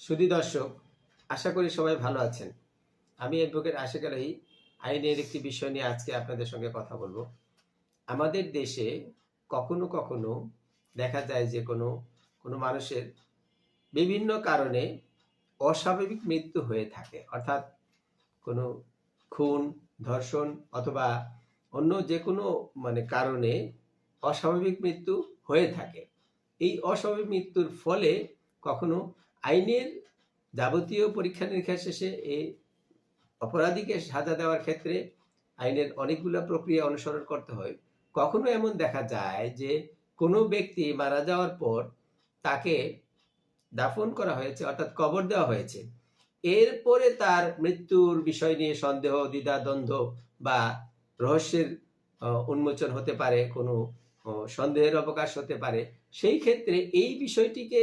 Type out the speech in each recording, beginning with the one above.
সুধী দর্শক, আশা করি সবাই ভালো আছেন। আমি অ্যাডভোকেট আশেক আলাই আইনের একটি বিষয় নিয়ে আজকে আপনাদের সঙ্গে কথা বলব। আমাদের দেশে কখনো কখনো দেখা যায় যে কোনো কোনো মানুষের বিভিন্ন কারণে অস্বাভাবিক মৃত্যু হয়ে থাকে। অর্থাৎ কোনো খুন, ধর্ষণ অথবা অন্য যে কোনো মানে কারণে অস্বাভাবিক মৃত্যু হয়ে থাকে। এই অস্বাভাবিক মৃত্যুর ফলে কখনো আইনের যাবতীয় পরীক্ষা নিরীক্ষা শেষে এই অপরাধীকে সাজা দেওয়ার ক্ষেত্রে আইনের অনেকগুলো প্রক্রিয়া অনুসরণ করতে হয়। কখনো এমন দেখা যায় যে কোনো ব্যক্তি মারা যাওয়ার পর তাকে দাফন করা হয়েছে, অর্থাৎ কবর দেওয়া হয়েছে। এরপরে তার মৃত্যুর বিষয় নিয়ে সন্দেহ, দ্বিধা, দ্বন্দ্ব বা রহস্যের উন্মোচন হতে পারে, কোনো সন্দেহের অবকাশ হতে পারে। সেই ক্ষেত্রে এই বিষয়টিকে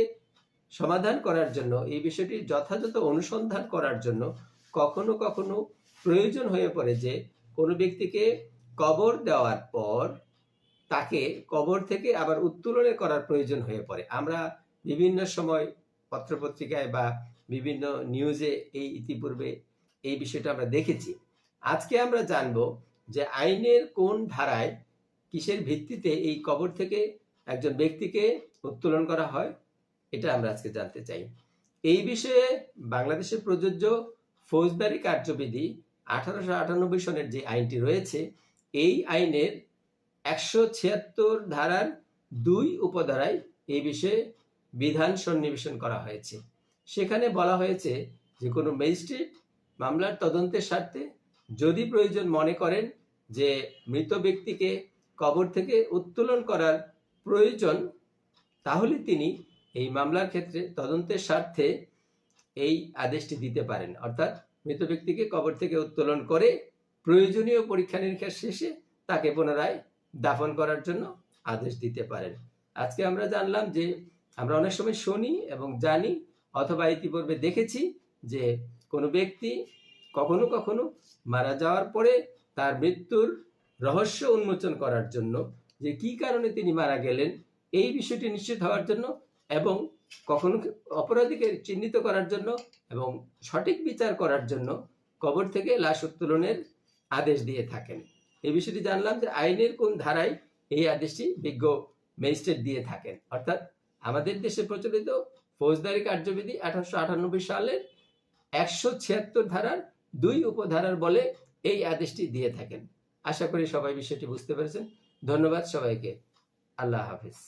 সমাধান করার জন্য, এই বিষয়টির যথাযথ অনুসন্ধান করার জন্য কখনো কখনো প্রয়োজন হয়ে পড়ে যে কোনো ব্যক্তিকে কবর দেওয়ার পর তাকে কবর থেকে আবার উত্তোলনে করার প্রয়োজন হয়ে পড়ে। আমরা বিভিন্ন সময় পত্রপত্রিকায় বা বিভিন্ন নিউজে এই ইতিপূর্বে এই বিষয়টা আমরা দেখেছি। আজকে আমরা জানব যে আইনের কোন ধারায় কিসের ভিত্তিতে এই কবর থেকে একজন ব্যক্তিকে উত্তোলন করা হয় এটা আমরা আজকে জানতে চাই। এই বিষয়ে বাংলাদেশে প্রযোজ্য ফৌজদারি কার্যবিধি আঠারোশো আটানব্বই সনের যে আইনটি রয়েছে, এই আইনের একশো ছিয়াত্তর ধারার দুই উপধারায় এই বিষয়ে বিধান সন্নিবেশন করা হয়েছে। সেখানে বলা হয়েছে যে কোনো ম্যাজিস্ট্রেট মামলার তদন্তের স্বার্থে যদি প্রয়োজন মনে করেন যে মৃত ব্যক্তিকে কবর থেকে উত্তোলন করার প্রয়োজন, তাহলে তিনি এই মামলার ক্ষেত্রে তদন্তের স্বার্থে এই আদেশটি দিতে পারেন। অর্থাৎ মৃত ব্যক্তিকে কবর থেকে উত্তোলন করে প্রয়োজনীয় পরীক্ষা নিরীক্ষা শেষে তাকে পুনরায় দাফন করার জন্য আদেশ দিতে পারেন। আজকে আমরা জানলাম যে আমরা অনেক সময় শুনি এবং জানি অথবা ইতিপূর্বে দেখেছি যে কোনো ব্যক্তি কখনো কখনো মারা যাওয়ার পরে তার মৃত্যুর রহস্য উন্মোচন করার জন্য যে কি কারণে তিনি মারা গেলেন, এই বিষয়টি নিশ্চিত হওয়ার জন্য এবং কখনো অপরাধীকে চিহ্নিত করার জন্য এবং সঠিক বিচার করার জন্য কবর থেকে লাশ উত্তোলনের আদেশ দিয়ে থাকেন। এই বিষয়টি জানলাম যে আইনের কোন ধারায় এই আদেশটি বিজ্ঞ ম্যাজিস্ট্রেট দিয়ে থাকেন। অর্থাৎ আমাদের দেশে প্রচলিত ফৌজদারি কার্যবিধি আঠারোশো আটানব্বই সালের একশো ছিয়াত্তর ধারার দুই উপধারার বলে এই আদেশটি দিয়ে থাকেন। আশা করি সবাই বিষয়টি বুঝতে পেরেছেন। ধন্যবাদ সবাইকে। আল্লাহ হাফিজ।